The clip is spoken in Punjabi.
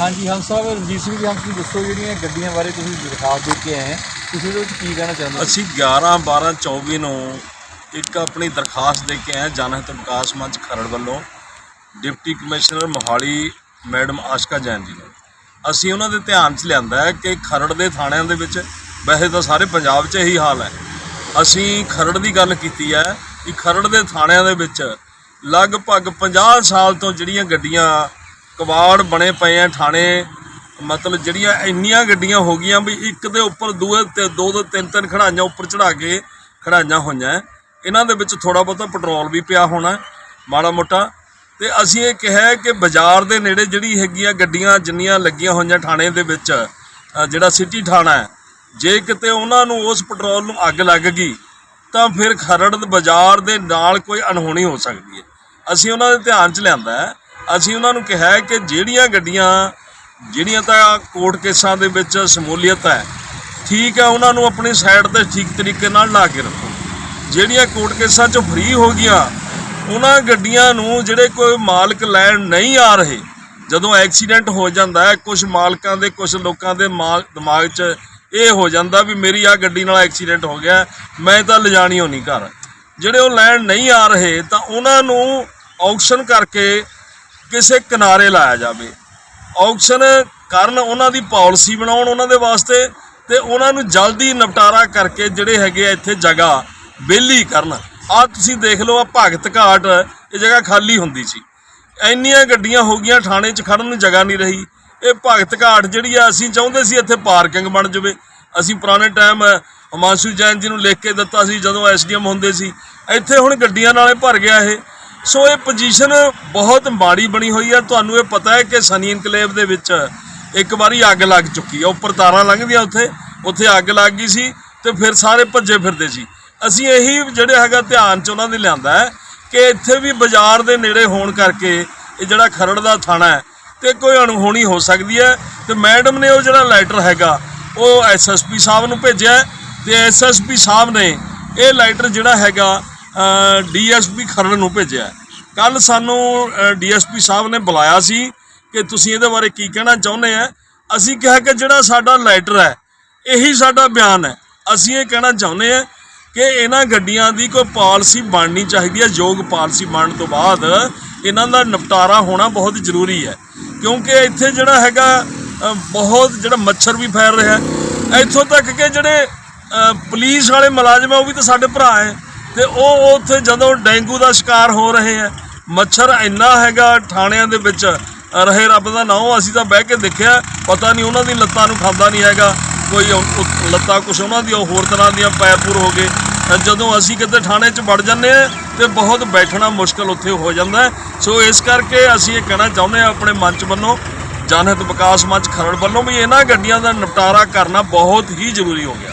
ਹਾਂਜੀ ਹੰਸ ਸਾਹਿਬ, ਰਣਜੀਤ ਸਿੰਘ ਜੀ ਹਮ ਜੀ ਦੱਸੋ ਜਿਹੜੀਆਂ ਗੱਡੀਆਂ ਬਾਰੇ ਤੁਸੀਂ ਦਰਖਾਸਤ ਦੇ ਕੇ ਆਏ। ਹੈ ਤੁਸੀਂ ਉਹਦੇ ਵਿੱਚ ਕੀ ਕਹਿਣਾ ਚਾਹੁੰਦੇ ਹੋ? ਅਸੀਂ 11 12 24 ਨੂੰ ਇੱਕ ਆਪਣੀ ਦਰਖਾਸਤ ਦੇ ਕੇ ਆਏ ਹਾਂ ਜਨਹਿਤ ਵਿਕਾਸ ਮੰਚ ਖਰੜ ਵੱਲੋਂ। Deputy commissioner Mohali, madam Ashka Jain ji ਨੂੰ। ਅਸੀਂ ਉਹਨਾਂ ਦੇ ਧਿਆਨ 'ਚ ਲਿਆਂਦਾ ਕਿ ਖਰੜ ਦੇ ਥਾਣਿਆਂ ਦੇ ਵਿੱਚ ਵੈਸੇ ਤਾਂ ਸਾਰੇ ਪੰਜਾਬ 'ਚ ਇਹੀ ਹਾਲ ਹੈ। ਅਸੀਂ ਖਰੜ ਦੀ ਗੱਲ ਕੀਤੀ ਹੈ ਕਿ ਖਰੜ ਦੇ ਥਾਣਿਆਂ ਦੇ ਵਿੱਚ ਲਗਭਗ 50 ਸਾਲ ਤੋਂ ਜਿਹੜੀਆਂ ਗੱਡੀਆਂ ਕਬਾੜ ਬਣੇ ਪਏ ਆ ਥਾਣੇ। ਮਤਲਬ ਜਿਹੜੀਆਂ ਇੰਨੀਆਂ ਗੱਡੀਆਂ ਹੋ ਗਈਆਂ ਵੀ ਇੱਕ ਦੇ ਉੱਪਰ, ਦੂਏ ਤੇ ਦੋ ਦੋ ਤਿੰਨ ਤਿੰਨ ਖੜਾਈਆਂ ਉੱਪਰ ਚੜਾ ਕੇ ਖੜਾਈਆਂ ਹੋਈਆਂ। ਇਹਨਾਂ ਦੇ ਵਿੱਚ ਥੋੜਾ ਬਹੁਤਾ ਪੈਟਰੋਲ ਵੀ ਪਿਆ ਹੋਣਾ, ਮਾੜਾ ਮੋਟਾ। ਤੇ ਅਸੀਂ ਇਹ ਕਿਹਾ ਕਿ ਬਾਜ਼ਾਰ ਦੇ ਨੇੜੇ ਜਿਹੜੀ ਹੈਗੀਆਂ ਗੱਡੀਆਂ ਜਿੰਨੀਆਂ ਲੱਗੀਆਂ ਹੋਈਆਂ ਥਾਣੇ ਦੇ ਵਿੱਚ ਜਿਹੜਾ ਸਿਟੀ ਥਾਣਾ ਹੈ, ਜੇ ਕਿਤੇ ਉਹਨਾਂ ਨੂੰ ਉਸ ਪੈਟਰੋਲ ਨੂੰ ਅੱਗ ਲੱਗ ਗਈ, ਤਾਂ ਫਿਰ ਖਰੜ ਬਾਜ਼ਾਰ ਦੇ ਨਾਲ ਕੋਈ ਅਣਹੋਣੀ ਹੋ ਸਕਦੀ ਹੈ। ਅਸੀਂ ਉਹਨਾਂ ਦੇ ਧਿਆਨ 'ਚ ਲਿਆਂਦਾ ਹੈ ਅਸੀਂ ਉਹਨਾਂ ਨੂੰ ਕਿਹਾ ਕਿ ਜਿਹੜੀਆਂ ਗੱਡੀਆਂ, ਜਿਹੜੀਆਂ ਤਾਂ ਕੋਰਟ ਕੇਸਾਂ ਦੇ ਵਿੱਚ ਸ਼ਮੂਲੀਅਤ ਹੈ, ਠੀਕ ਹੈ, ਉਹਨਾਂ ਨੂੰ ਆਪਣੀ ਸਾਈਡ ਤੇ ਠੀਕ ਤਰੀਕੇ ਨਾਲ ਲਾ ਕੇ ਰੱਖੋ। ਜਿਹੜੀਆਂ ਕੋਰਟ ਕੇਸਾਂ 'ਚੋਂ ਫ੍ਰੀ ਹੋ ਗਈਆਂ, ਉਹਨਾਂ ਗੱਡੀਆਂ ਨੂੰ ਜਿਹੜੇ ਕੋਈ ਮਾਲਕ ਲੈਣ ਨਹੀਂ ਆ ਰਹੇ, ਜਦੋਂ ਐਕਸੀਡੈਂਟ ਹੋ ਜਾਂਦਾ ਹੈ ਕੁਝ ਮਾਲਕਾਂ ਦੇ ਕੁਝ ਲੋਕਾਂ ਦੇ ਮਾ- ਦਿਮਾਗ 'ਚ ਇਹ ਹੋ ਜਾਂਦਾ ਵੀ ਮੇਰੀ ਆ ਗੱਡੀ ਨਾਲ ਐਕਸੀਡੈਂਟ ਹੋ ਗਿਆ, ਮੈਂ ਤਾਂ ਲਿਜਾਣੀ ਹੋਣੀ ਘਰ। ਜਿਹੜੇ ਉਹ ਲੈਣ ਨਹੀਂ ਆ ਰਹੇ, ਤਾਂ ਉਹਨਾਂ ਨੂੰ ਆਕਸ਼ਨ ਕਰਕੇ ਕਿਸੇ ਕਿਨਾਰੇ ਲਾਇਆ ਜਾਵੇ। ਆਕਸ਼ਨ ਕਰਨ ਉਹਨਾਂ ਦੀ ਪਾਲਿਸੀ ਬਣਾਉਣ ਉਹਨਾਂ ਦੇ ਵਾਸਤੇ ਤੇ ਉਹਨਾਂ ਨੂੰ ਜਲਦੀ ਨਿਪਟਾਰਾ ਕਰਕੇ ਜਿਹੜੇ ਹੈਗੇ ਆ ਇੱਥੇ ਜਗ੍ਹਾ ਵਿਹਲੀ ਕਰਨ। ਆ ਤੁਸੀਂ ਦੇਖ ਲਓ ਆ ਭਗਤ ਘਾਟ, ਇਹ ਜਗ੍ਹਾ ਖਾਲੀ ਹੁੰਦੀ ਸੀ। ਇੰਨੀਆਂ ਗੱਡੀਆਂ ਹੋ ਗਈਆਂ, ਥਾਣੇ 'ਚ ਖੜਨ ਨੂੰ ਜਗ੍ਹਾ ਨਹੀਂ ਰਹੀ। ਇਹ ਭਗਤ ਘਾਟ ਜਿਹੜੀ ਆ, ਅਸੀਂ ਚਾਹੁੰਦੇ ਸੀ ਇੱਥੇ ਪਾਰਕਿੰਗ ਬਣ ਜਾਵੇ। ਅਸੀਂ ਪੁਰਾਣੇ ਟਾਈਮ ਹਿਮਾਂਸ਼ੂ ਜੈਨ ਜੀ ਨੂੰ ਲਿਖ ਕੇ ਦਿੱਤਾ ਸੀ, ਜਦੋਂ ਐਸਡੀਐਮ ਹੁੰਦੇ ਸੀ। ਇੱਥੇ ਹੁਣ ਗੱਡੀਆਂ ਨਾਲੇ ਭਰ ਗਿਆ ਇਹ। ਸੋ ਇਹ ਪੋਜੀਸ਼ਨ ਬਹੁਤ ਮਾੜੀ ਬਣੀ ਹੋਈ ਹੈ ਤੁਹਾਨੂੰ ਇਹ ਪਤਾ ਹੈ ਕਿ ਸਨੀ ਇਨਕਲੇਵ ਦੇ ਵਿੱਚ ਇੱਕ ਵਾਰੀ ਅੱਗ ਲੱਗ ਚੁੱਕੀ ਹੈ ਉੱਪਰ ਤਾਰਾਂ ਲੰਘਦੀਆਂ ਉੱਥੇ ਉੱਥੇ ਅੱਗ ਲੱਗ ਗਈ ਸੀ ਤੇ ਫਿਰ ਸਾਰੇ ਭੱਜੇ ਫਿਰਦੇ ਸੀ। ਅਸੀਂ ਇਹੀ ਜਿਹੜੇ ਹੈਗਾ ਧਿਆਨ ਚ ਉਹਨਾਂ ਦੇ ਲਿਆਂਦਾ ਹੈ ਕਿ ਇੱਥੇ ਵੀ ਬਾਜ਼ਾਰ ਦੇ ਨੇੜੇ ਹੋਣ ਕਰਕੇ ਇਹ ਜਿਹੜਾ ਖਰੜ ਦਾ ਥਾਣਾ ਹੈ ਤੇ ਕੋਈ ਅਣਹੋਣੀ ਹੋ ਸਕਦੀ ਹੈ। ਤੇ ਮੈਡਮ ਨੇ ਉਹ ਜਿਹੜਾ ਲੈਟਰ ਹੈਗਾ, ਉਹ ਐਸਐਸਪੀ ਸਾਹਿਬ ਨੂੰ ਭੇਜਿਆ ਹੈ। ਤੇ ਐਸਐਸਪੀ ਸਾਹਿਬ ਨੇ ਇਹ ਲੈਟਰ ਜਿਹੜਾ ਹੈਗਾ ਡੀਐਸਪੀ ਖਰੜ ਨੂੰ ਭੇਜਿਆ ਕੱਲ ਸਾਨੂੰ ਡੀਐਸਪੀ ਸਾਹਿਬ ਨੇ ਬੁਲਾਇਆ ਸੀ ਕਿ ਤੁਸੀਂ ਇਹਦੇ ਬਾਰੇ ਕੀ ਕਹਿਣਾ ਚਾਹੁੰਦੇ ਆ। ਅਸੀਂ ਕਿਹਾ ਕਿ ਜਿਹੜਾ ਸਾਡਾ ਲੈਟਰ ਹੈ, ਇਹੀ ਸਾਡਾ ਬਿਆਨ ਹੈ। ਅਸੀਂ ਇਹ ਕਹਿਣਾ ਚਾਹੁੰਦੇ ਆ ਕਿ ਇਹਨਾਂ ਗੱਡੀਆਂ ਦੀ ਕੋਈ ਪਾਲਿਸੀ ਬਣਨੀ ਚਾਹੀਦੀ ਹੈ। ਯੋਗ ਪਾਲਿਸੀ ਬਣਨ ਤੋਂ ਬਾਅਦ ਇਹਨਾਂ ਦਾ ਨਿਪਟਾਰਾ ਹੋਣਾ ਬਹੁਤ ਜ਼ਰੂਰੀ ਹੈ। ਕਿਉਂਕਿ ਇੱਥੇ ਜਿਹੜਾ ਹੈਗਾ ਬਹੁਤ ਜਿਹੜਾ ਮੱਛਰ ਵੀ ਫੈਲ ਰਿਹਾ ਇੱਥੋਂ ਤੱਕ ਕਿ ਜਿਹੜੇ ਪੁਲਿਸ ਵਾਲੇ ਮੁਲਾਜ਼ਮ ਆ, ਉਹ ਵੀ ਤਾਂ ਸਾਡੇ ਭਰਾ ਹੈ। ਤੇ ਉਹ ਉੱਥੇ ਜਦੋਂ ਡੇਂਗੂ ਦਾ ਸ਼ਿਕਾਰ ਹੋ ਰਹੇ ਆ, ਮੱਛਰ ਇੰਨਾ ਹੈਗਾ ਥਾਣਿਆਂ ਦੇ ਵਿੱਚ, ਰਹੇ ਰੱਬ ਦਾ ਨਾਮ, ਅਸੀਂ ਤਾਂ ਬਹਿ ਕੇ ਦੇਖਿਆ, ਪਤਾ ਨਹੀਂ ਉਹਨਾਂ ਦੀ ਲੱਤਾਂ ਨੂੰ ਖਾਂਦਾ ਨਹੀਂ ਹੈਗਾ, ਕੋਈ ਲੱਤਾਂ ਕੁਛ ਉਹਨਾਂ ਦੀ ਹੋਰ ਤਰ੍ਹਾਂ ਦੀਆਂ ਪੈਪੂਰ ਹੋ ਗਏ। ਜਦੋਂ ਅਸੀਂ ਕਿਤੇ ਥਾਣੇ 'ਚ ਵੜ ਜਾਂਦੇ ਆ, ਤੇ ਬਹੁਤ ਬੈਠਣਾ ਮੁਸ਼ਕਲ ਉੱਥੇ ਹੋ ਜਾਂਦਾ ਸੋ ਇਸ ਕਰਕੇ ਅਸੀਂ ਇਹ ਕਹਿਣਾ ਚਾਹੁੰਦੇ ਆ ਆਪਣੇ ਮੰਚ ਵੱਲੋਂ, ਜਨਹਿਤ ਵਿਕਾਸ ਮੰਚ ਖਰੜ ਵੱਲੋਂ ਵੀ ਇਹਨਾਂ ਗੱਡੀਆਂ ਦਾ ਨਿਪਟਾਰਾ ਕਰਨਾ ਬਹੁਤ ਹੀ ਜ਼ਰੂਰੀ ਹੋ ਗਿਆ।